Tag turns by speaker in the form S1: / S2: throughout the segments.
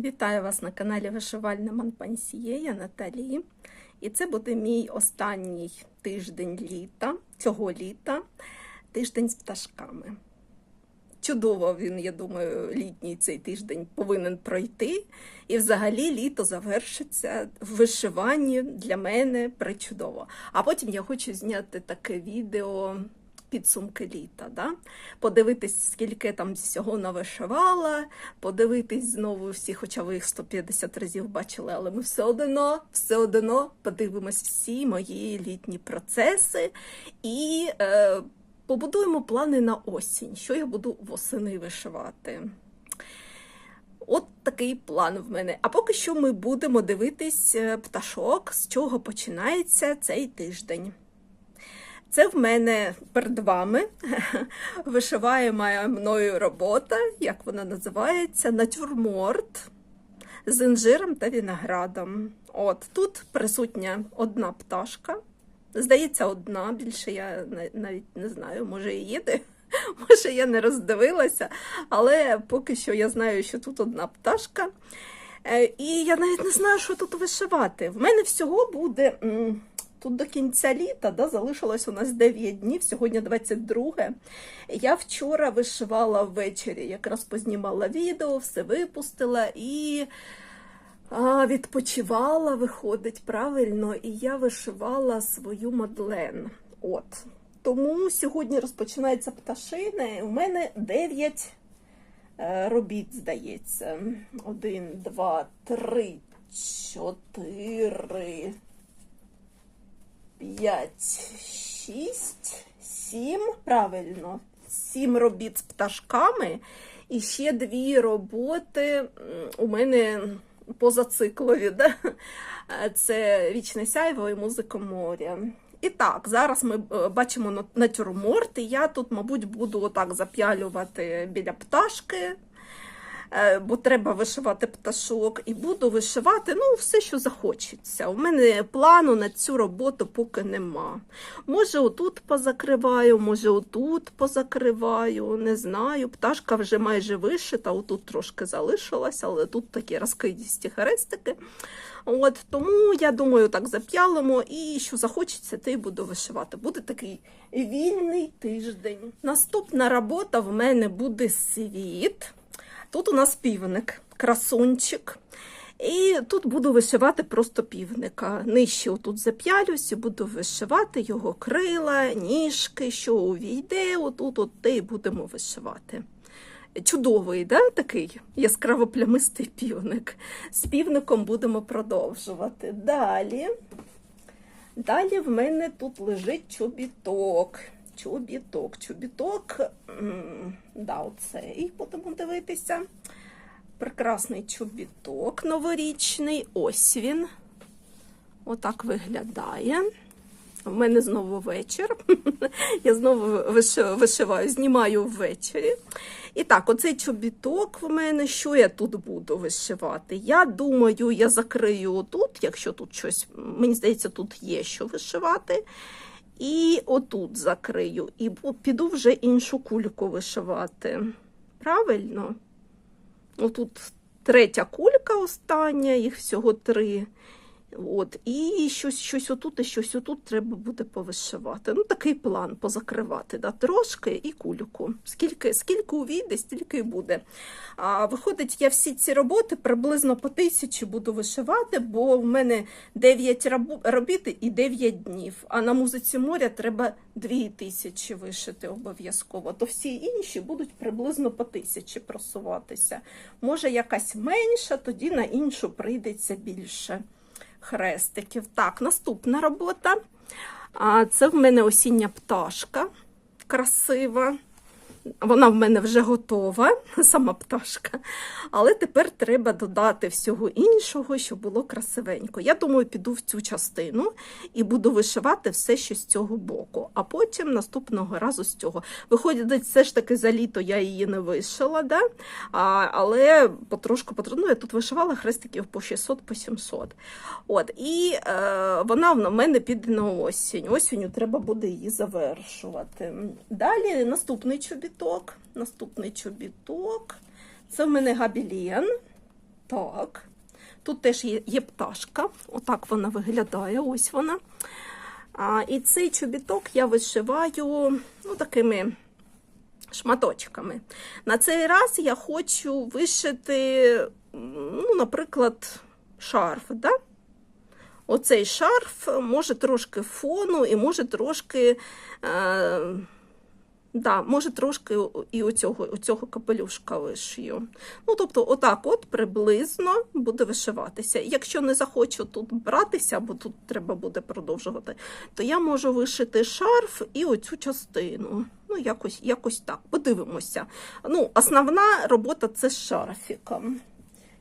S1: Вітаю вас на каналі Вишивальна Манпансіє, я Наталі. І це буде мій останній тиждень літа, цього літа, тиждень з пташками. Чудово він, я думаю, літній цей тиждень повинен пройти. І взагалі літо завершиться в вишиванні для мене причудово. А потім я хочу зняти таке відео підсумки літа. Да? Подивитись, скільки там всього навишивала, подивитись знову всі, хоча ви їх 150 разів бачили, але ми все одно, все одно подивимось всі мої літні процеси і е, побудуємо плани на осінь, що я буду восени вишивати. От такий план в мене. А поки що ми будемо дивитись е, пташок, з чого починається цей тиждень. Це в мене перед вами вишиваєма мною робота, як вона називається, натюрморт з інжиром та виноградом. От тут присутня одна пташка. Здається, одна, більше я навіть не знаю, може і їде, може я не роздивилася, але поки що я знаю, що тут одна пташка. Е, І я навіть не знаю, що тут вишивати. В мене всього буде. Тут до кінця літа да, залишилось у нас 9 днів, сьогодні 22. Я вчора вишивала ввечері, якраз познімала відео, все випустила і а, відпочивала, виходить правильно, і я вишивала свою Мадлен. От. Тому сьогодні розпочинається пташини. У мене 9 е, робіт, здається. Один, два, три, чотири. 5, 6, 7, правильно, 7 робіт з пташками. І ще дві роботи у мене позациклові. Да? Це Вічне сяйво і музика моря. І так, зараз ми бачимо натюрморт, і я тут, мабуть, буду отак зап'ялювати біля пташки. Е, бо треба вишивати пташок, і буду вишивати ну, все, що захочеться. У мене плану на цю роботу поки нема. Може, отут позакриваю, може, отут позакриваю, не знаю. Пташка вже майже вишита, отут трошки залишилася, але тут такі розкидісті хрестики. От, Тому, я думаю, так зап'ялимо і що захочеться, й буду вишивати. Буде такий вільний тиждень. Наступна робота в мене буде світ. Тут у нас півник, красунчик. І тут буду вишивати просто півника. Нижче отут зап'ялюсь і буду вишивати його крила, ніжки, що увійде, отут от і будемо вишивати. Чудовий, да, такий яскраво плямистий півник. З півником будемо продовжувати. Далі. Далі в мене тут лежить чобіток. Чобіток, чобіток, да, оцей будемо дивитися. Прекрасний чобіток новорічний. Ось він. Отак виглядає. У мене знову вечір. Я знову вишиваю, знімаю ввечері. І так, оцей чобіток в мене, що я тут буду вишивати? Я думаю, я закрию тут, якщо тут щось, мені здається, тут є що вишивати. І отут закрию, і піду вже іншу кульку вишивати. Правильно? Отут третя кулька остання, їх всього три. От, І щось щось отут і щось отут треба буде повишивати. Ну, Такий план позакривати. да, Трошки і кульку. Скільки скільки увійде, стільки і буде. А, Виходить, я всі ці роботи приблизно по тисячі буду вишивати, бо в мене 9 робіт і 9 днів. А на музиці моря треба 2 тисячі вишити обов'язково. То всі інші будуть приблизно по тисячі просуватися. Може, якась менша, тоді на іншу прийдеться більше хрестиків. Так, наступна робота. Це в мене осіння пташка красива. Вона в мене вже готова, сама пташка. Але тепер треба додати всього іншого, щоб було красивенько. Я думаю, піду в цю частину і буду вишивати все, що з цього боку. А потім наступного разу з цього. Виходить, все ж таки за літо я її не вишила, да? а, але потрошку потрібно. Я тут вишивала хрестиків по 600 по 700. От, І е, вона в мене піде на осінь. Осінню треба буде її завершувати. Далі наступний чобіт чобіток, наступний чобіток. Це в мене габілєн. Так. Тут теж є, є пташка. Отак вона виглядає. Ось вона. А, і цей чобіток я вишиваю ну, такими шматочками. На цей раз я хочу вишити, ну, наприклад, шарф. Да? Оцей шарф може трошки фону і може трошки. Е, Да, може трошки і оцього, оцього капелюшка вишию. Ну, тобто, отак от приблизно буде вишиватися. Якщо не захочу тут братися, бо тут треба буде продовжувати, то я можу вишити шарф і оцю частину. Ну, якось, якось так. Подивимося. Ну, основна робота це з шарфіком.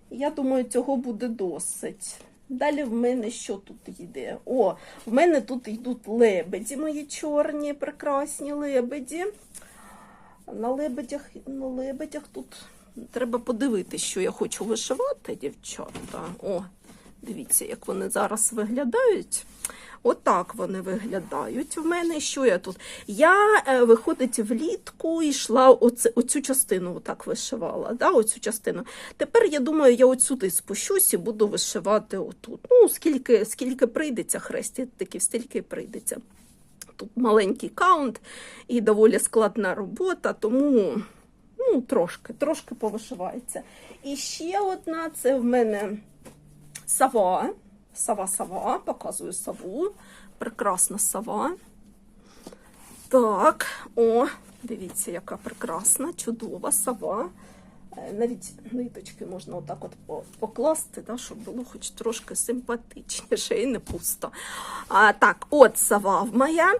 S1: Я думаю, цього буде досить. Далі в мене що тут йде? О, в мене тут йдуть лебеді, мої чорні, прекрасні лебеді. На лебедях, на лебедях тут треба подивитися, що я хочу вишивати, дівчата. О, дивіться, як вони зараз виглядають. Отак вони виглядають. В мене що я тут? Я, е, виходить, влітку йшла оце, оцю частину, отак вишивала. Да, оцю частину. Тепер я думаю, я от спущусь і буду вишивати отут. Ну, скільки, скільки прийдеться хрестиків, стільки прийдеться. Тут маленький каунт і доволі складна робота, тому ну, трошки, трошки повишивається. І ще одна це в мене сава. Сава-сава, показую саву. Прекрасна сава. Так, о, дивіться, яка прекрасна, чудова сава. Е, Навіть ниточки можна отак от покласти, да, щоб було хоч трошки симпатичніше і не пусто. А, так, от сава моя.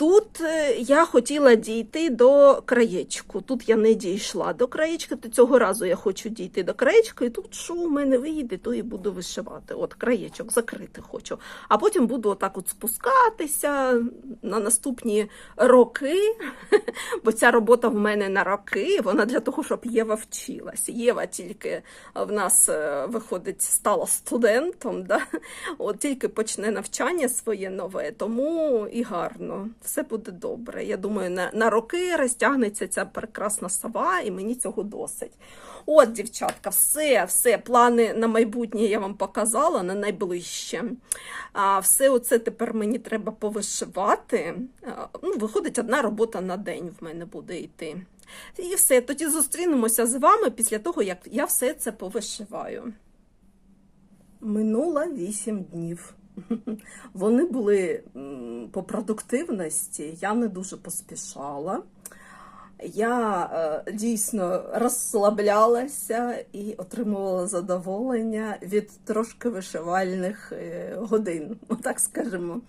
S1: Тут е, я хотіла дійти до краєчку. Тут я не дійшла до краєчка, то цього разу я хочу дійти до краєчка, і тут що в мене вийде, то і буду вишивати. От краєчок закрити хочу. А потім буду отак от спускатися на наступні роки, бо ця робота в мене на роки, вона для того, щоб Єва вчилась. Єва тільки в нас е, виходить, стала студентом, да? от тільки почне навчання своє нове, тому і гарно. Все буде добре. Я думаю, на, на роки розтягнеться ця прекрасна сова, і мені цього досить. От, дівчатка, все, все, плани на майбутнє я вам показала на найближче. А все оце тепер мені треба повишивати. Ну, виходить, одна робота на день в мене буде йти. І все, тоді зустрінемося з вами після того, як я все це повишиваю. Минуло 8 днів. Вони були по продуктивності, я не дуже поспішала. Я е, дійсно розслаблялася і отримувала задоволення від трошки вишивальних е, годин, так скажемо.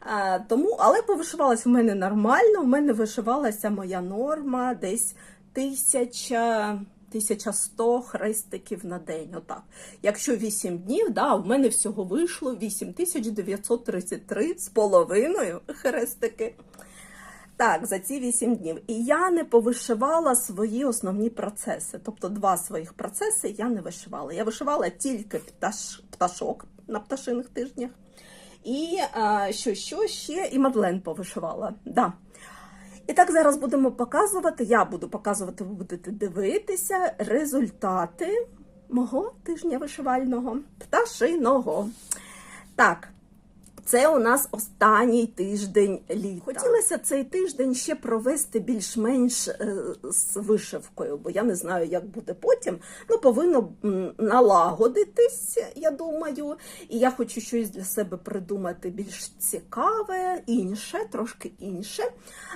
S1: А, тому, але повишивалась в мене нормально. В мене вишивалася моя норма десь тисяча. 1100 хрестиків на день. Отак. Якщо 8 днів, да, в мене всього вийшло 8933 з половиною хрестики. Так, за ці 8 днів. І я не повишивала свої основні процеси. Тобто два своїх процеси я не вишивала. Я вишивала тільки пташ, пташок на пташиних тижнях. І а, що, що ще, і Мадлен повишивала. Да. І так зараз будемо показувати. Я буду показувати, ви будете дивитися результати мого тижня вишивального пташиного. Так, це у нас останній тиждень літа. Хотілося цей тиждень ще провести більш-менш е, з вишивкою, бо я не знаю, як буде потім. Ну, повинно налагодитись, я думаю. І я хочу щось для себе придумати більш цікаве, інше, трошки інше.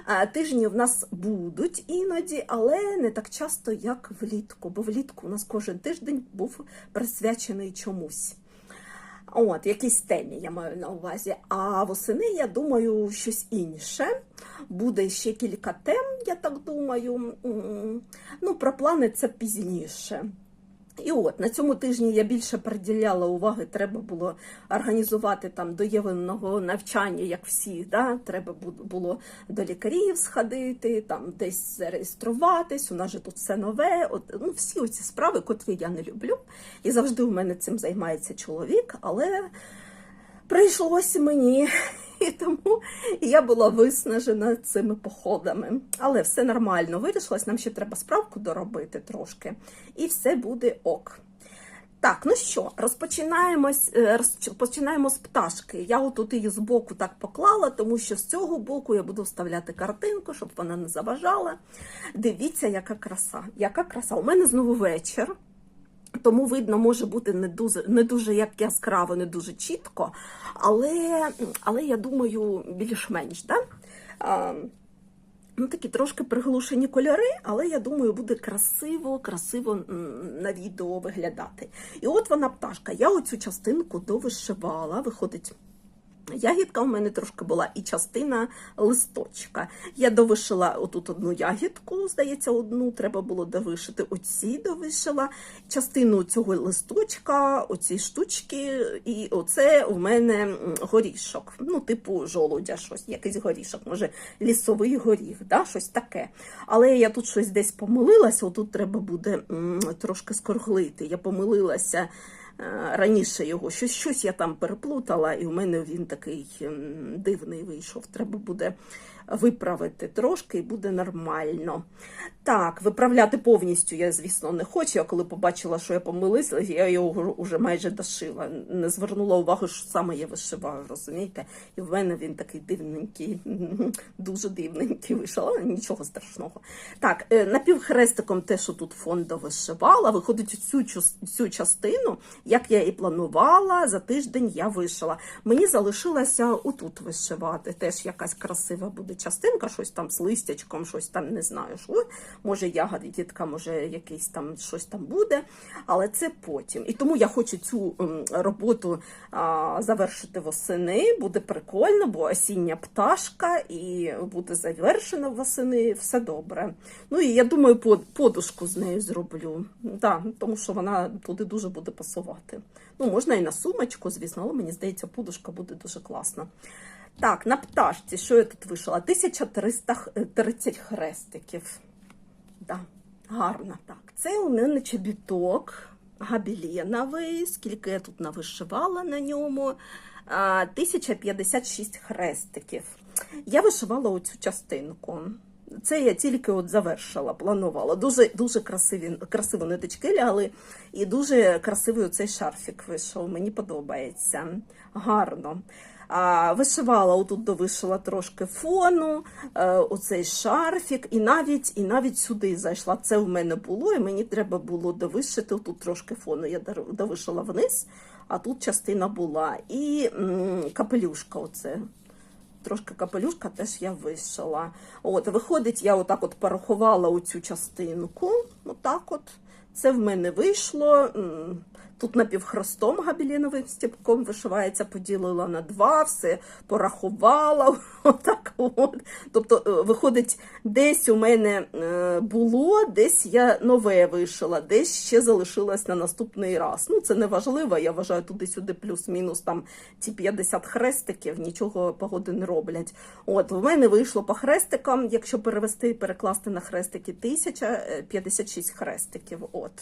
S1: Е, Тижні в нас будуть іноді, але не так часто, як влітку, бо влітку у нас кожен тиждень був присвячений чомусь. От, якісь темі я маю на увазі. А восени, я думаю, щось інше. Буде ще кілька тем, я так думаю. Ну, про плани це пізніше. І от на цьому тижні я більше приділяла уваги. Треба було організувати там до євенного навчання, як всі. Да? Треба було до лікарів сходити, там десь зареєструватись. У нас же тут все нове. От ну всі оці справи, котрі я не люблю. І завжди у мене цим займається чоловік, але прийшлось мені. І тому я була виснажена цими походами. Але все нормально вирішилось. Нам ще треба справку доробити трошки, і все буде ок. Так, ну що, розпочинаємо, е, розпочинаємо з пташки. Я отут її з боку так поклала, тому що з цього боку я буду вставляти картинку, щоб вона не заважала. Дивіться, яка краса. Яка краса. У мене знову вечір. Тому видно, може бути не дуже, не дуже як яскраво, не дуже чітко, але, але я думаю, більш-менш. Да? А, ну, такі трошки приглушені кольори, але я думаю, буде красиво, красиво на відео виглядати. І от вона пташка. Я оцю частинку довишивала, виходить. Ягідка у мене трошки була і частина листочка. Я довишила отут одну ягідку, здається, одну треба було довишити. Оці довишила частину цього листочка, оці штучки, і оце у мене горішок. Ну, типу жолудя, щось, якийсь горішок, може, лісовий горіх, да? щось таке. Але я тут щось десь помилилася, отут треба буде трошки скорглити. Я помилилася. Е, раніше його. Щось, щось я там переплутала, і у мене він такий дивний вийшов. Треба буде виправити трошки і буде нормально. Так, виправляти повністю я, звісно, не хочу. Я коли побачила, що я помилилася, я його вже майже дошила. Не звернула увагу, що саме я вишиваю, розумієте? І в мене він такий дивненький, дуже дивненький вийшов, але нічого страшного. Так, е, напівхрестиком те, що тут фондо вишивала, виходить цю, цю частину, як я і планувала, за тиждень я вишила. Мені залишилося отут вишивати. Теж якась красива буде частинка, щось там з листячком, щось там не знаю, що. Може, ягодітка, може, якийсь там щось там буде, але це потім. І тому я хочу цю роботу а, завершити восени. Буде прикольно, бо осіння пташка і буде завершена восени, все добре. Ну і я думаю, подушку з нею зроблю. Да, тому що вона туди дуже буде пасувати. Ну, можна і на сумочку, звісно, але мені здається, подушка буде дуже класна. Так, на пташці, що я тут вишила? 1330 хрестиків. Да, гарно так. Це у мене чобіток габіленовий, скільки я тут навишивала на ньому. 1056 хрестиків. Я вишивала оцю частинку. Це я тільки от завершила, планувала. Дуже дуже красиві, красиво ниточки лягли, і дуже красивий оцей шарфік вийшов. Мені подобається. Гарно. Вишивала, отут довишила трошки фону, е, оцей шарфік, і навіть, і навіть сюди зайшла. Це в мене було, і мені треба було довишити тут трошки фону. Я довишила вниз, а тут частина була. І капелюшка оце. Трошки капелюшка теж я вишила. От, виходить, я отак от порахувала оцю частинку. Отак от. Це в мене вийшло. Тут напівхрестом габіліновим стіпком вишивається, поділила на два, все порахувала. Отак от. Тобто, е, виходить, десь у мене е, було, десь я нове вишила, десь ще залишилось на наступний раз. Ну, це не важливо, я вважаю, туди-сюди плюс-мінус там ці 50 хрестиків, нічого погоди не роблять. От, в мене вийшло по хрестикам, якщо перевести і перекласти на хрестики, 1056 хрестиків. От.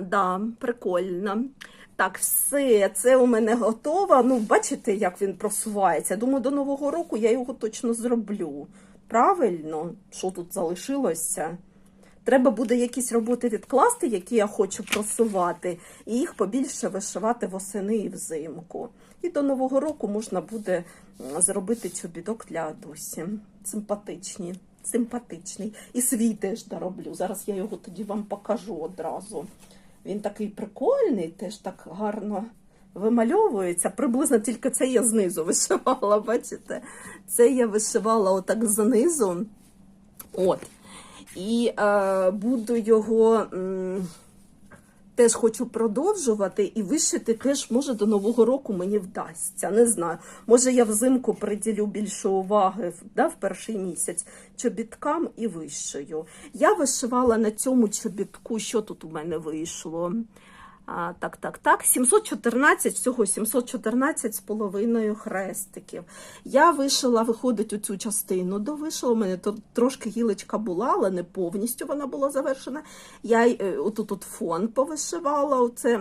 S1: Да, прикольно. Так, все, це у мене готово. Ну, бачите, як він просувається. Думаю, до Нового року я його точно зроблю. Правильно, що тут залишилося? Треба буде якісь роботи відкласти, які я хочу просувати, і їх побільше вишивати восени і взимку. І до Нового року можна буде зробити чобіток для Адусі. Симпатичні, симпатичний. І свій теж дороблю. Зараз я його тоді вам покажу одразу. Він такий прикольний, теж так гарно вимальовується. Приблизно тільки це я знизу вишивала, бачите? Це я вишивала отак знизу. От. І е, буду його м, теж хочу продовжувати і вишити теж, може, до Нового року мені вдасться. Не знаю. Може, я взимку приділю більше уваги да, в перший місяць чобіткам і вишию. Я вишивала на цьому чобітку, що тут у мене вийшло. А, так, так, так. 714, всього 714 з половиною хрестиків. Я вишила, виходить, у цю частину довишила. У мене тут трошки гілочка була, але не повністю вона була завершена. Я е, отут от фон повишивала, оце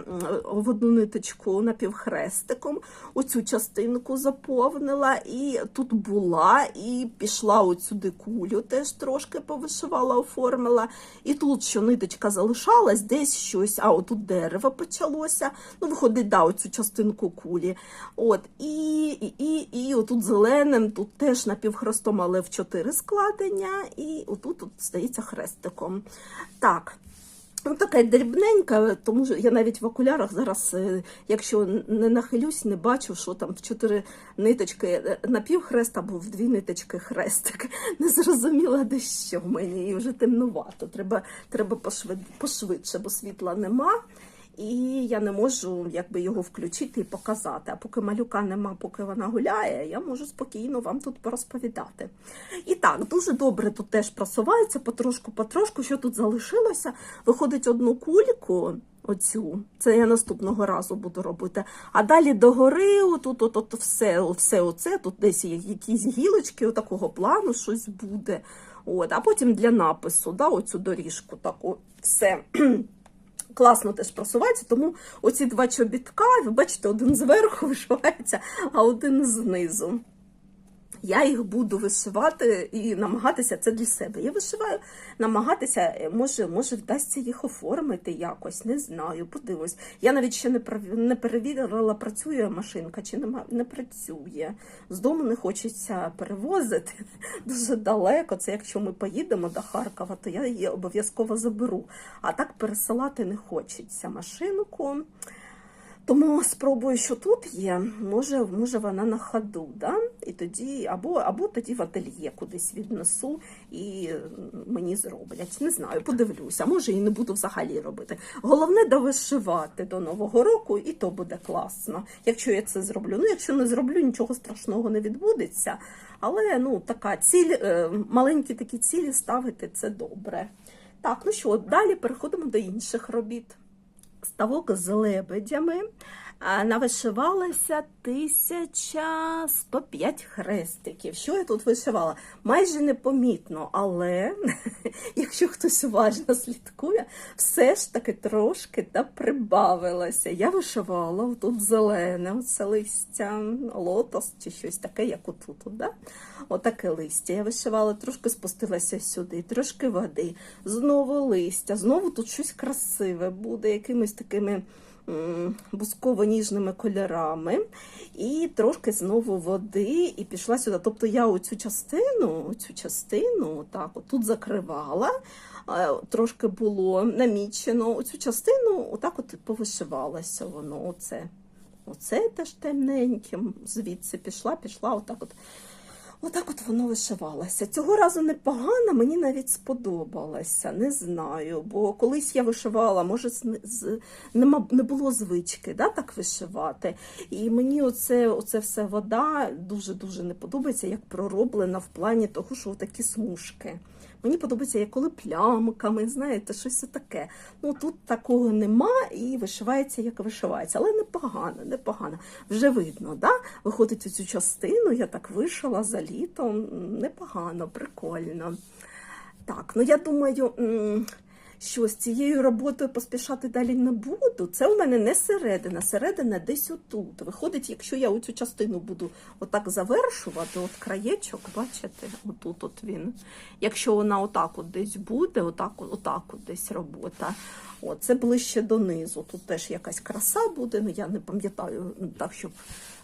S1: в одну ниточку напівхрестиком. Оцю частинку заповнила, і тут була, і пішла от сюди кулю, теж трошки повишивала, оформила. І тут, що ниточка залишалась, десь щось, а отут дерево почалося. Ну, виходить, да, оцю частинку кулі. От, і, і, і, і отут зеленим, тут теж напівхрестом, але в чотири складення, і отут, от, здається, хрестиком. Так. Ну, така дрібненька, тому що я навіть в окулярах зараз, е, якщо не нахилюсь, не бачу, що там в чотири ниточки е, напівхрест або в дві ниточки хрестик. Не зрозуміла, де що в мені, і вже темнувато. Треба, треба пошвид, пошвидше, бо світла нема. І я не можу якби його включити і показати. А поки малюка нема, поки вона гуляє, я можу спокійно вам тут порозповідати. І так, дуже добре тут теж просувається потрошку-потрошку. Що тут залишилося? Виходить одну кульку. Оцю, це я наступного разу буду робити. А далі догори, тут от, от, все, все оце, тут десь є якісь гілочки, отакого плану щось буде. От, а потім для напису, да, оцю доріжку, таку все класно теж просувається, тому оці два чобітка, ви бачите, один зверху вишивається, а один знизу. Я їх буду вишивати і намагатися це для себе. Я вишиваю, намагатися, е, може, може вдасться їх оформити якось, не знаю, подивлюсь. Я навіть ще не не перевірила, працює машинка чи нема, не працює. З дому не хочеться перевозити дуже далеко. Це якщо ми поїдемо до Харкова, то я її обов'язково заберу. А так пересилати не хочеться машинку. Тому спробую, що тут є. Може, може вона на ходу, да? і тоді, або, або тоді в ательє кудись віднесу і мені зроблять. Не знаю, подивлюся, може і не буду взагалі робити. Головне довишивати до Нового року, і то буде класно. Якщо я це зроблю. Ну, якщо не зроблю, нічого страшного не відбудеться. Але ну, така ціль, е, маленькі такі цілі ставити це добре. Так, ну що, далі переходимо до інших робіт ставок з лебедями. Навишивалася 1105 хрестиків. Що я тут вишивала? Майже непомітно, але якщо хтось уважно слідкує, все ж таки трошки та прибавилося. Я вишивала тут зелене, оце листя, лотос чи щось таке, як отут. Да? Отаке листя. Я вишивала, трошки спустилася сюди, трошки води, знову листя, знову тут щось красиве буде, якимись такими бусково-ніжними кольорами. І трошки знову води, і пішла сюди. Тобто я оцю частину, оцю частину, отак, от тут закривала. е, Трошки було намічено оцю частину, отак от повишивалося воно. Оце. Оце теж темненьким. Звідси пішла, пішла, отак от. Отак от воно вишивалося. Цього разу непогано, мені навіть сподобалося. Не знаю. Бо колись я вишивала, може, з, нема, не було звички да, так вишивати. І мені оце, оце все вода дуже-дуже не подобається, як пророблена в плані того, що такі смужки. Мені подобається, як коли плямками, знаєте, щось таке. Ну тут такого нема і вишивається, як вишивається. Але непогано, непогано. Вже видно, да? виходить цю частину, я так вишила за літом. Непогано, прикольно. Так, ну я думаю, що з цією роботою поспішати далі не буду. Це у мене не середина, середина десь отут. Виходить, якщо я оцю частину буду отак завершувати, от краєчок, бачите, отут от він. Якщо вона отак от десь буде, отак, отак от десь робота. О, це ближче донизу. Тут теж якась краса буде, ну я не пам'ятаю ну, так, щоб.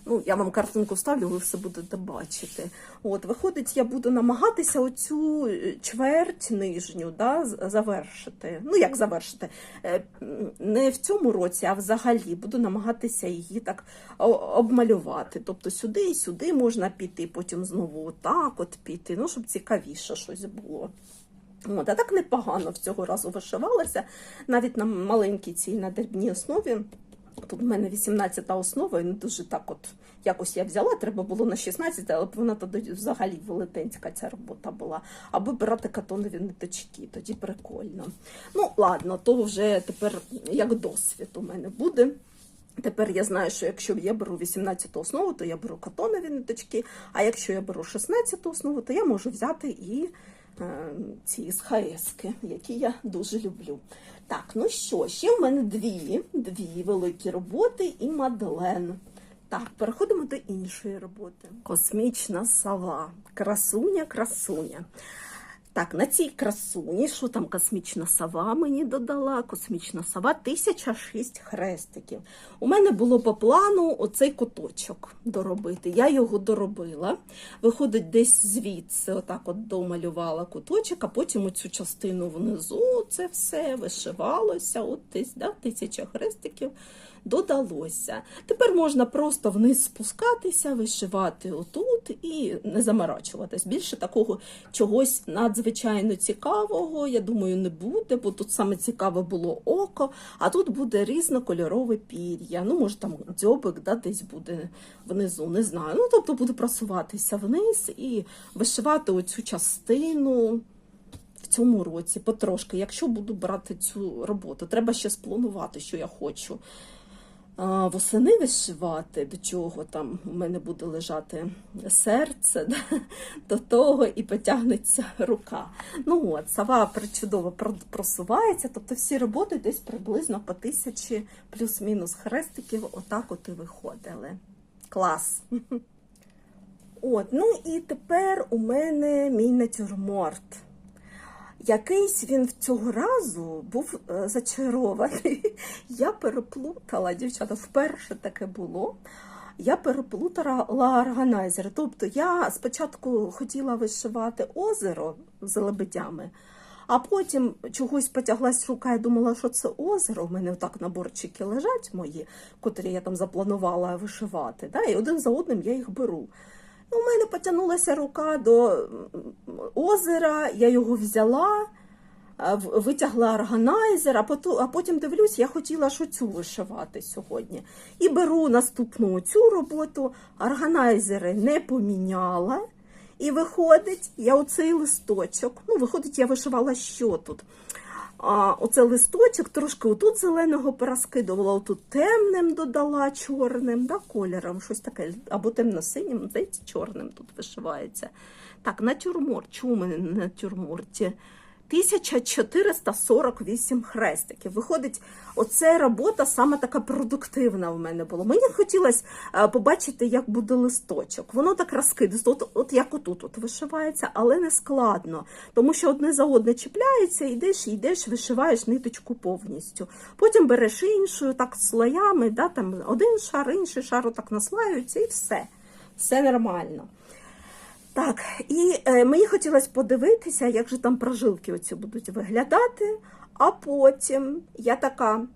S1: Ну, я вам картинку вставлю, ви все будете бачити. От, виходить, я буду намагатися оцю е, чверть нижню да, завершити. Ну, як завершити? Е, Не в цьому році, а взагалі буду намагатися її так обмалювати. Тобто сюди і сюди можна піти, потім знову отак от піти, ну, щоб цікавіше щось було. От, а так непогано в цього разу вишивалася, навіть на маленькій цій на дрібній основі. Тут в мене 18-та основа, і не дуже так от якось я взяла, треба було на 16, але вона тоді взагалі велетенська ця робота була. Аби брати катонові ниточки, тоді прикольно. Ну, ладно, то вже тепер як досвід у мене буде. Тепер я знаю, що якщо я беру 18 основу, то я беру катонові ниточки, а якщо я беру 16 основу, то я можу взяти і ці СХСки, які я дуже люблю. Так, ну що, ще в мене дві, дві великі роботи і Мадлен. Так, переходимо до іншої роботи. Космічна сова. Красуня, красуня. Так, на цій красуні, що там космічна сова мені додала? Космічна сова 1006 хрестиків. У мене було по плану оцей куточок доробити. Я його доробила. Виходить, десь звідси, отак от домалювала куточок, а потім оцю частину внизу це все вишивалося. От десь да, тисяча хрестиків додалося. Тепер можна просто вниз спускатися, вишивати отут і не заморачуватись. Більше такого чогось надзвичайно цікавого, я думаю, не буде, бо тут саме цікаве було око, а тут буде різнокольорове пір'я. Ну, може, там дзьобик да, десь буде внизу, не знаю. Ну, тобто буду просуватися вниз і вишивати оцю частину. В цьому році потрошки, якщо буду брати цю роботу, треба ще спланувати, що я хочу восени вишивати, до чого там у мене буде лежати серце, да, до того і потягнеться рука. Ну от, сава причудово просувається, тобто всі роботи десь приблизно по тисячі плюс-мінус хрестиків, отак от і виходили. Клас. От, ну і тепер у мене мій натюрморт. Якийсь він цього разу був е, зачарований. Я переплутала, дівчата, вперше таке було. Я переплутала органайзер. Тобто я спочатку хотіла вишивати озеро з лебедями, а потім чогось потяглась рука і думала, що це озеро. У мене отак наборчики лежать мої, котрі я там запланувала вишивати. Да? І один за одним я їх беру. У мене потягнулася рука до озера, я його взяла, витягла органайзер, а потім, дивлюсь, я хотіла що цю вишивати сьогодні. І беру наступну цю роботу, органайзери не поміняла. І виходить, я оцей листочок, ну, виходить, я вишивала що тут. А, оце листочок, трошки отут зеленого перескидувала, отут темним додала чорним, да, кольором, щось таке, або темно-синім, здається, чорним тут вишивається. Так, натюрморт, чому мене на натюрморті? 1448 хрестиків. Виходить, оце робота саме така продуктивна в мене була. Мені хотілося е, побачити, як буде листочок. Воно так розкидається, от, от як отут от вишивається, але не складно, тому що одне за одне чіпляється, йдеш, йдеш, вишиваєш ниточку повністю. Потім береш іншу, так слоями, да, там один шар, інший шар отак наслаюється і все. Все нормально. Так, і е, мені хотілося подивитися, як же там прожилки оці будуть виглядати. А потім я така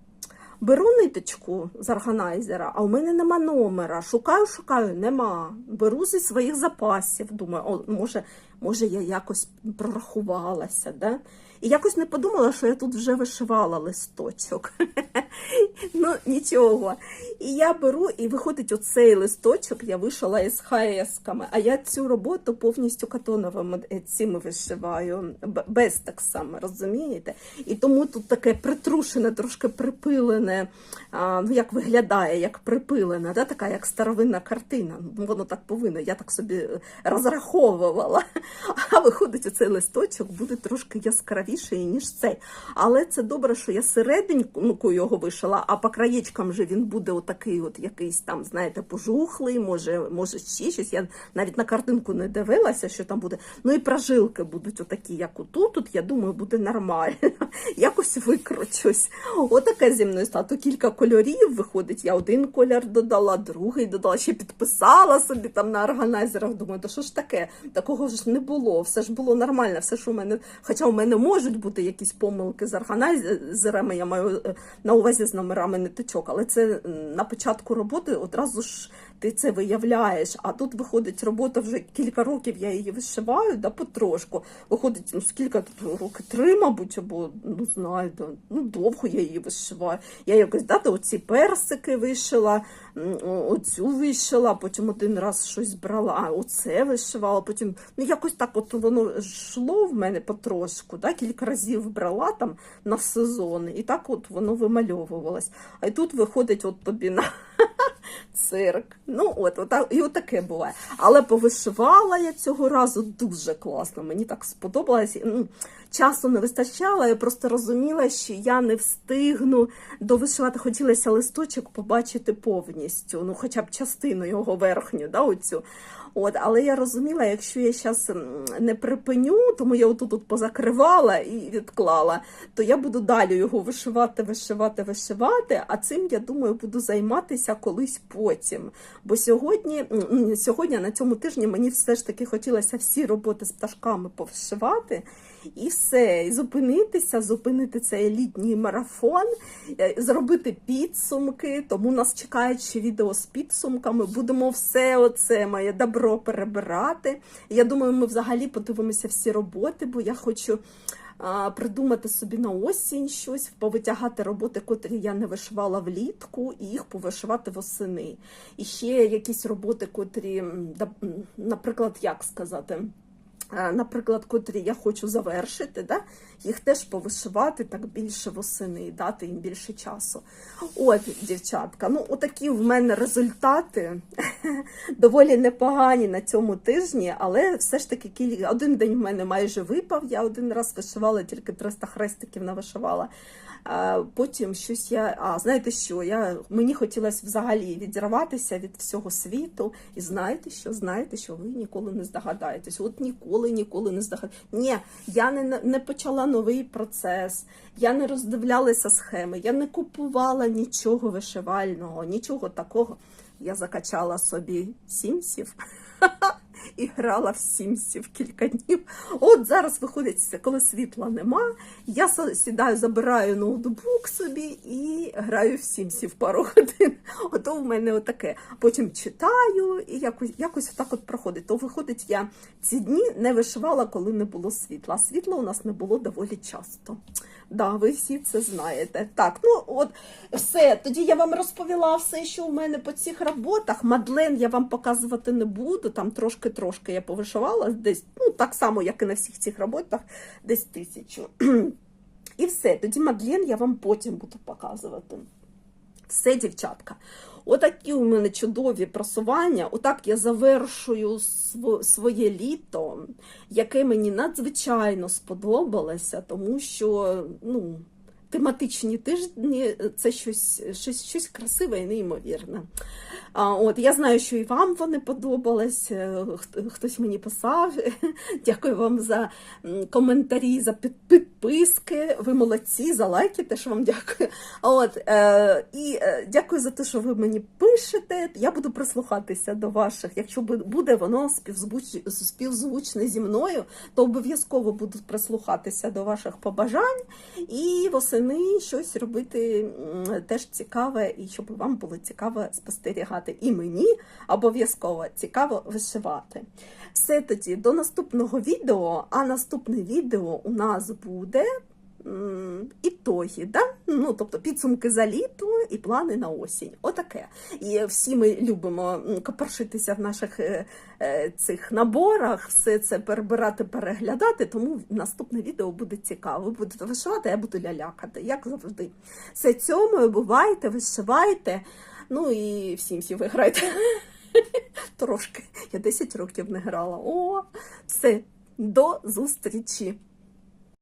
S1: беру ниточку з органайзера, а у мене нема номера. Шукаю, шукаю, нема. Беру зі своїх запасів. Думаю, о, може, може я якось прорахувалася. Да? І якось не подумала, що я тут вже вишивала листочок. Ну, нічого. І я беру, і виходить оцей листочок, я вишила із хаесками, а я цю роботу повністю катоновими е, цими вишиваю, без так само, розумієте? І тому тут таке притрушене, трошки припилене, ну як виглядає, як припилене, да? така як старовинна картина. Воно так повинно, я так собі розраховувала. А виходить, оцей листочок буде трошки яскравіший, ніж цей. Але це добре, що я серединку його вишила, а по краєчкам же він буде отакий, от якийсь там, знаєте, пожухлий, може, може ще щось. Я навіть на картинку не дивилася, що там буде. Ну і прожилки будуть отакі, як отут. Тут, я думаю, буде нормально. Якось викручусь. Отаке зі мною стало. Кілька кольорів виходить. Я один колір додала, другий додала, ще підписала собі там на органайзерах. Думаю, то що ж таке? Такого ж не було. Все ж було нормально, все, що у мене. Хоча у мене можуть бути якісь помилки з органайзерами, я маю е, на увазі з номерами ниточок, але це на початку роботи одразу ж ти це виявляєш. А тут виходить робота вже кілька років, я її вишиваю, да, потрошку. Виходить, ну скільки тут роки? Три, мабуть, або ну знаю, ну довго я її вишиваю. Я якось дати оці персики вишила, оцю вишила, потім один раз щось брала, оце вишивала, потім ну якось так от воно йшло в мене потрошку, да, кілька разів брала там на сезон, і так от воно вимальовувалось. А й тут виходить от тобі на цирк. Ну от, от і отаке буває. Але повишивала я цього разу дуже класно. Мені так сподобалось. Ну, часу не вистачало, я просто розуміла, що я не встигну довишивати. Хотілося листочок побачити повністю, ну хоча б частину його верхню, да, оцю. От, але я розуміла, якщо я зараз не припиню, тому я отут от позакривала і відклала, то я буду далі його вишивати, вишивати, вишивати. А цим я думаю буду займатися колись потім. Бо сьогодні, сьогодні на цьому тижні мені все ж таки хотілося всі роботи з пташками повишивати. І все, і зупинитися, зупинити цей літній марафон, е, зробити підсумки. Тому нас чекають ще відео з підсумками. Будемо все оце моє добро перебирати. Я думаю, ми взагалі подивимося всі роботи, бо я хочу придумати собі на осінь щось, повитягати роботи, котрі я не вишивала влітку, і їх повишивати восени. І ще якісь роботи, котрі, наприклад, як сказати. Е, Наприклад, котрі я хочу завершити, да? їх теж повишивати так більше восени і дати їм більше часу. От, дівчатка, ну отакі в мене результати доволі непогані на цьому тижні, але все ж таки один день в мене майже випав. Я один раз вишивала, тільки 300 хрестиків навишивала. Потім щось я. А знаєте що? Я мені хотілося взагалі відірватися від всього світу. І знаєте що? Знаєте, що ви ніколи не здогадаєтесь. От ніколи, ніколи не здогадаєтесь. Ні, я не, не почала новий процес, я не роздивлялася схеми, я не купувала нічого вишивального, нічого такого. Я закачала собі сімсів. І грала в сімсів кілька днів. От зараз виходить, коли світла нема, я сідаю, забираю ноутбук собі і граю в сімсів пару годин. Ото в мене отаке. Потім читаю і якось, якось так от проходить. То виходить, я ці дні не вишивала, коли не було світла. Світла у нас не було доволі часто. Да, ви всі це знаєте. Так, ну от все. Тоді я вам розповіла все, що у мене по цих роботах. Мадлен я вам показувати не буду. Там трошки-трошки я повишивала десь, ну так само, як і на всіх цих роботах, десь тисячу. І все. Тоді Мадлен я вам потім буду показувати. Все, дівчатка. Отакі у мене чудові просування. Отак я завершую своє літо, яке мені надзвичайно сподобалося, тому що ну, тематичні тижні це щось, щось, щось красиве і неймовірне. А, от, я знаю, що і вам вони подобались. е, Хтось мені писав. Дякую вам за коментарі, за підписки. Ви молодці, за лайки, теж вам дякую. От, е, і е, дякую за те, що ви мені пишете. Я буду прислухатися до ваших. Якщо буде воно співзвуч... співзвучне зі мною, то обов'язково буду прислухатися до ваших побажань і восени щось робити теж цікаве, і щоб вам було цікаво спостерігати. І мені обов'язково цікаво вишивати. Все тоді до наступного відео. А наступне відео у нас буде ітоги, да? ну, тобто підсумки за літо і плани на осінь. Отаке. І всі ми любимо м, в наших е, е, цих наборах, все це перебирати, переглядати, тому наступне відео буде цікаво. Ви будете вишивати, я буду лялякати, як завжди. Все цьому, бувайте, вишивайте. Ну і всім всі виграйте. Трошки. Я 10 років не грала. О, все, до зустрічі!